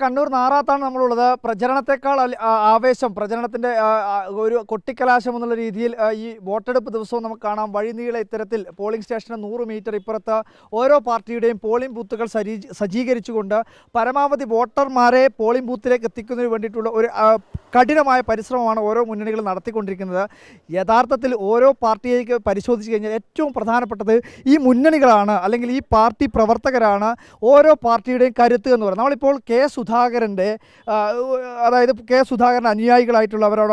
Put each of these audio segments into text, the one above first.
കണ്ണൂർ നാറാത്താണ് നമ്മളുള്ളത്. പ്രചരണത്തെക്കാൾ ആവേശം പ്രചരണത്തിന്റെ ഒരു കൊട്ടിക്കലാശം എന്നുള്ള രീതിയിൽ ഈ വോട്ടെടുപ്പ് ദിവസവും നമുക്ക് കാണാം. വഴിനീള ഇത്തരത്തിൽ പോളിംഗ് സ്റ്റേഷന് നൂറ് മീറ്റർ ഇപ്പുറത്ത് ഓരോ പാർട്ടിയുടെയും പോളിംഗ് ബൂത്തുകൾ സജ്ജീകരിച്ചുകൊണ്ട് പരമാവധി വോട്ടർമാരെ പോളിംഗ് ബൂത്തിലേക്ക് എത്തിക്കുന്നതിന് വേണ്ടിയിട്ടുള്ള ഒരു കഠിനമായ പരിശ്രമമാണ് ഓരോ മുന്നണികളും നടത്തിക്കൊണ്ടിരിക്കുന്നത്. യഥാർത്ഥത്തിൽ ഓരോ പാർട്ടിയേക്ക് പരിശോധിച്ച് കഴിഞ്ഞാൽ ഏറ്റവും പ്രധാനപ്പെട്ടത് ഈ മുന്നണികളാണ് അല്ലെങ്കിൽ ഈ പാർട്ടി പ്രവർത്തകരാണ് ഓരോ പാർട്ടിയുടെയും കരുത്ത് എന്ന് പറയുന്നത്. നമ്മളിപ്പോൾ കെ സുധാകരന്റെ അതായത് കെ സുധാകരൻ അനുയായികളായിട്ടുള്ള അവരോട്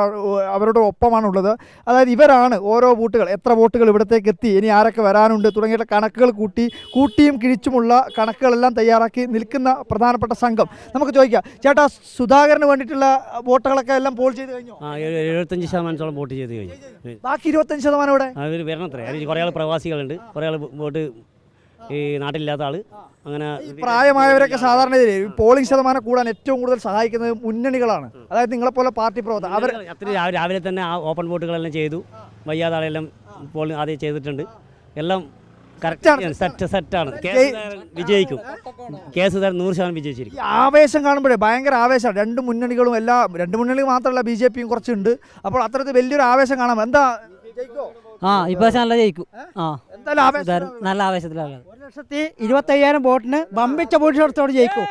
അവരുടെ ഒപ്പമാണുള്ളത്. അതായത് ഇവരാണ് ഓരോ വോട്ടുകൾ എത്ര വോട്ടുകൾ ഇവിടത്തേക്ക് എത്തി ഇനി ആരൊക്കെ വരാനുണ്ട് തുടങ്ങിയ കണക്കുകൾ കൂട്ടി കൂട്ടിയും കിഴിച്ചുമുള്ള കണക്കുകളെല്ലാം തയ്യാറാക്കി നിൽക്കുന്ന പ്രധാനപ്പെട്ട സംഘം. നമുക്ക് ചോദിക്കാം ചേട്ടാ സുധാകരന് വേണ്ടിയിട്ടുള്ള വോട്ടുകളൊക്കെ എല്ലാം പോൾ ചെയ്ത് കഴിഞ്ഞു? എഴുപത്തഞ്ച് ശതമാനത്തോളം വോട്ട് ചെയ്ത് കഴിഞ്ഞു. ബാക്കി ഇരുപത്തഞ്ച് ശതമാനം ഇവിടെ വരണത്രേ. കുറേ ആൾ പ്രവാസികളുണ്ട്. കുറേ ആൾ വോട്ട് ഈ നാട്ടിലില്ലാത്ത ആൾ. അങ്ങനെ പ്രായമായവരൊക്കെ സാധാരണ പോളിംഗ് ശതമാനം കൂടാൻ ഏറ്റവും കൂടുതൽ സഹായിക്കുന്നത് മുന്നണികളാണ്. അതായത് നിങ്ങളെപ്പോലെ പാർട്ടി പ്രവർത്തകർ. അവർ അത്രയും രാവിലെ രാവിലെ തന്നെ ആ ഓപ്പൺ വോട്ടുകളെല്ലാം ചെയ്തു. വയ്യാതെ ആളെല്ലാം ഇപ്പോൾ ആദ്യം ചെയ്തിട്ടുണ്ട്. എല്ലാം സെറ്റ് സെറ്റാണ്. വിജയിക്കും. കേസ് നൂറ് ശതമാനം വിജയിച്ചിരിക്കും. ആവേശം കാണുമ്പോഴേ ഭയങ്കര ആവേശമാണ്. രണ്ട് മുന്നണികളും എല്ലാ രണ്ട് മുന്നണികൾ മാത്രമല്ല ബി ജെ പിയും കുറച്ചുണ്ട്. അപ്പോൾ അത്തരത്തിൽ വലിയൊരു ആവേശം കാണാം. എന്താ? ജയിക്കോ? ആ ഇപ്രാവശ്യം നല്ല ജയിക്കും. ആ. എന്തായാലും ആവേശം നല്ല ആവേശത്തിലാണ് ലക്ഷത്തി ഇരുപത്തയ്യായിരം വോട്ടിന് ബമ്പിച്ച ഭൂരിപക്ഷത്തോട് ജയിക്കും.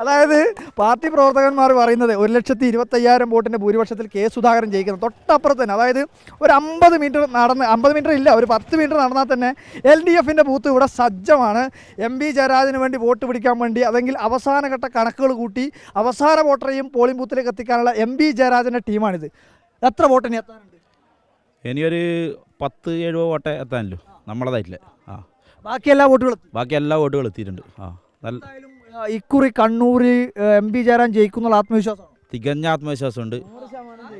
അതായത് പാർട്ടി പ്രവർത്തകന്മാർ പറയുന്നത് ഒരു ലക്ഷത്തി ഇരുപത്തയ്യായിരം വോട്ടിന്റെ ഭൂരിപക്ഷത്തിൽ കെ സുധാകരൻ ജയിക്കുന്നത് തൊട്ടപ്പുറത്ത് തന്നെ അതായത് ഒരു അമ്പത് മീറ്റർ നടന്ന് അമ്പത് മീറ്റർ ഇല്ല ഒരു പത്ത് മീറ്റർ നടന്നാൽ തന്നെ എൽ ഡി എഫിന്റെ ബൂത്ത് ഇവിടെ സജ്ജമാണ്. എം പി ജയരാജന് വേണ്ടി വോട്ട് പിടിക്കാൻ വേണ്ടി അതെങ്കിൽ അവസാനഘട്ട കണക്കുകൾ കൂട്ടി അവസാന വോട്ടറെയും പോളിംഗ് ബൂത്തിലേക്ക് എത്തിക്കാനുള്ള എം പി ജയരാജന്റെ ടീമാണിത്. എത്ര വോട്ടിന് എത്താനുണ്ട്? ഇനിയൊരു പത്ത് എഴുപത് വോട്ടെ എത്താനല്ലോ നമ്മളതായിട്ടില്ല? ആ. ബാക്കി എല്ലാ വോട്ടുകളും ബാക്കി എല്ലാ വോട്ടുകളും എത്തിയിട്ടുണ്ട്. ആ നല്ല എന്തായാലും ആ, ഇക്കുറി കണ്ണൂർ എം പി ജയരാജൻ ജയിക്കുന്നുള്ള ആത്മവിശ്വാസം തികഞ്ഞ ആത്മവിശ്വാസമുണ്ട്.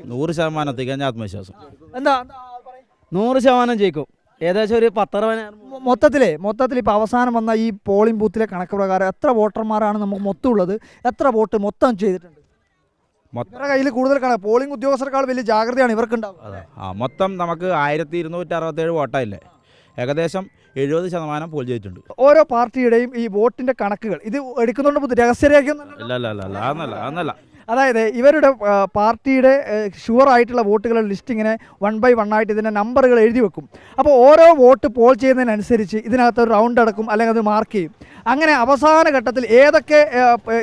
നൂറ് ശതമാനം തികഞ്ഞ ആത്മവിശ്വാസം. എന്താ എന്താ പറയ്. നൂറ് ശതമാനം ജയിക്കും. ഏകദേശം ഒരു പത്തറുപതിനായിരം മൊ- മൊത്തത്തിലേ മൊത്തത്തിൽ ഇപ്പോൾ അവസാനം വന്ന ഈ പോളിംഗ് ബൂത്തിലെ കണക്ക് പ്രകാരം എത്ര വോട്ടർമാരാണ് നമുക്ക് മൊത്തം ഉള്ളത് എത്ര വോട്ട് മൊത്തം ചെയ്തിട്ടുണ്ട്? മൊത്തം ഇവരുടെ കയ്യിൽ കൂടുതൽ കണക്ക് പോളിംഗ് ഉദ്യോഗസ്ഥരെക്കാൾ വലിയ ജാഗ്രതയാണ് ഇവർക്ക് ഉണ്ടാവുക ആ മൊത്തം നമുക്ക് ആയിരത്തി ഇരുന്നൂറ്റി അറുപത്തേഴ് വോട്ടായില്ലേ? ഏകദേശം എഴുപത് ശതമാനം പോൾ ചെയ്തിട്ടുണ്ട്. ഓരോ പാർട്ടിയുടെയും ഈ വോട്ടിന്റെ കണക്കുകൾ ഇത് എടുക്കുന്നുണ്ട് രഹസ്യരേഖ രഹസ്യരേഖയൊന്നും അല്ല അല്ല ഇല്ല ഇല്ല അതൊന്നല്ല അതൊന്നല്ല അതായത് ഇവരുടെ പാർട്ടിയുടെ ഷുവർ ആയിട്ടുള്ള വോട്ടുകളുടെ ലിസ്റ്റ് ഇങ്ങനെ വൺ ബൈ വൺ ആയിട്ട് ഇതിന്റെ നമ്പറുകൾ എഴുതി വെക്കും. അപ്പോൾ ഓരോ വോട്ട് പോൾ ചെയ്യുന്നതിനനുസരിച്ച് ഇതിനകത്ത് ഒരു റൗണ്ട് അടക്കും അല്ലെങ്കിൽ അത് മാർക്ക് ചെയ്യും. അങ്ങനെ അവസാന ഘട്ടത്തിൽ ഏതൊക്കെ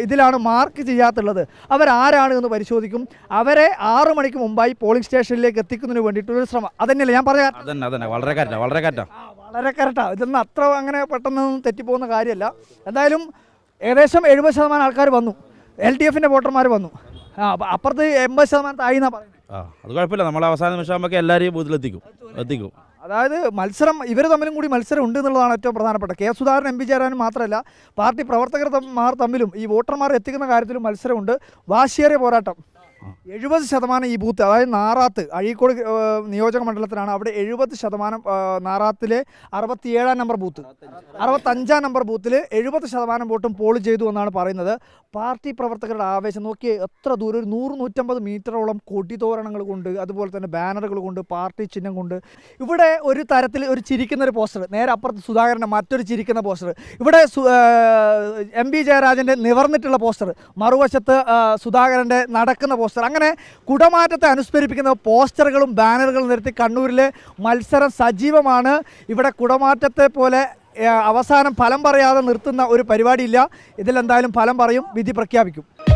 ഇതിലാണ് മാർക്ക് ചെയ്യാത്തുള്ളത് അവരാരാണ് എന്ന് പരിശോധിക്കും. അവരെ ആറു മണിക്ക് മുമ്പായി പോളിംഗ് സ്റ്റേഷനിലേക്ക് എത്തിക്കുന്നതിന് വേണ്ടിയിട്ടൊരു ശ്രമം. അതന്നെയല്ലേ ഞാൻ പറയാം വളരെ കറക്റ്റാ വളരെ കറക്റ്റാ വളരെ കറക്റ്റാണ് ഇതൊന്നും അത്ര അങ്ങനെ പെട്ടെന്നൊന്നും തെറ്റിപ്പോകുന്ന കാര്യമല്ല. എന്തായാലും ഏകദേശം എഴുപത് ശതമാനം ആൾക്കാർ വന്നു. എൽ ഡി എഫിന്റെ വോട്ടർമാർ വന്നു. ആ അപ്പുറത്ത് എൺപത് ശതമാനം തായി എന്നാണ് പറയുന്നത് ആ അത് കുഴപ്പമില്ല. നമ്മൾ അവസാന നിമിഷം ആകുമ്പോൾ എല്ലാവരെയും ബൂത്തിലെത്തിക്കും എത്തിക്കും. അതായത് മത്സരം ഇവർ തമ്മിലും കൂടി മത്സരം ഉണ്ട് എന്നുള്ളതാണ് ഏറ്റവും പ്രധാനപ്പെട്ട കെ. സുധാകരൻ എം. പി ചേരാനും മാത്രമല്ല പാർട്ടി പ്രവർത്തകർ മാർ തമ്മിലും ഈ വോട്ടർമാർ എത്തിക്കുന്ന കാര്യത്തിലും മത്സരമുണ്ട്. വാശിയേറിയ പോരാട്ടം. എഴുപത് ശതമാനം ഈ ബൂത്ത് അതായത് നാറാത്ത് അഴീക്കോട് നിയോജക മണ്ഡലത്തിലാണ് അവിടെ എഴുപത് ശതമാനം നാറാത്തിലെ അറുപത്തിയേഴാം നമ്പർ ബൂത്ത്. അറുപത്തഞ്ചാം നമ്പർ ബൂത്തിൽ എഴുപത് ശതമാനം വോട്ടും പോൾ ചെയ്തു എന്നാണ് പറയുന്നത്. പാർട്ടി പ്രവർത്തകരുടെ ആവേശം നോക്കിയേ എത്ര ദൂരം ഒരു നൂറ് നൂറ്റമ്പത് മീറ്ററോളം കൊടിതോരണങ്ങൾ കൊണ്ട് അതുപോലെ തന്നെ ബാനറുകൾ കൊണ്ട് പാർട്ടി ചിഹ്നം കൊണ്ട്. ഇവിടെ ഒരു തരത്തിൽ ഒരു ചിരിക്കുന്ന ഒരു പോസ്റ്റർ നേരെ അപ്പുറത്ത് സുധാകരന്റെ മറ്റൊരു ചിരിക്കുന്ന പോസ്റ്റർ. ഇവിടെ എം ബി ജയരാജന്റെ നിവർന്നിട്ടുള്ള പോസ്റ്റർ മറുവശത്ത് സുധാകരന്റെ നടക്കുന്ന പോസ്റ്റർ. അങ്ങനെ കുടമാറ്റത്തെ അനുസ്മരിപ്പിക്കുന്ന പോസ്റ്ററുകളും ബാനറുകളും നിരത്തി കണ്ണൂരിൽ മത്സരം സജീവമാണ്. ഇവിടെ കുടമാറ്റത്തെ പോലെ അവസാനം ഫലം പറയാതെ നിർത്തുന്ന ഒരു പരിപാടിയില്ല. ഇതിലെന്തായാലും ഫലം പറയും. വിധി പ്രഖ്യാപിക്കും.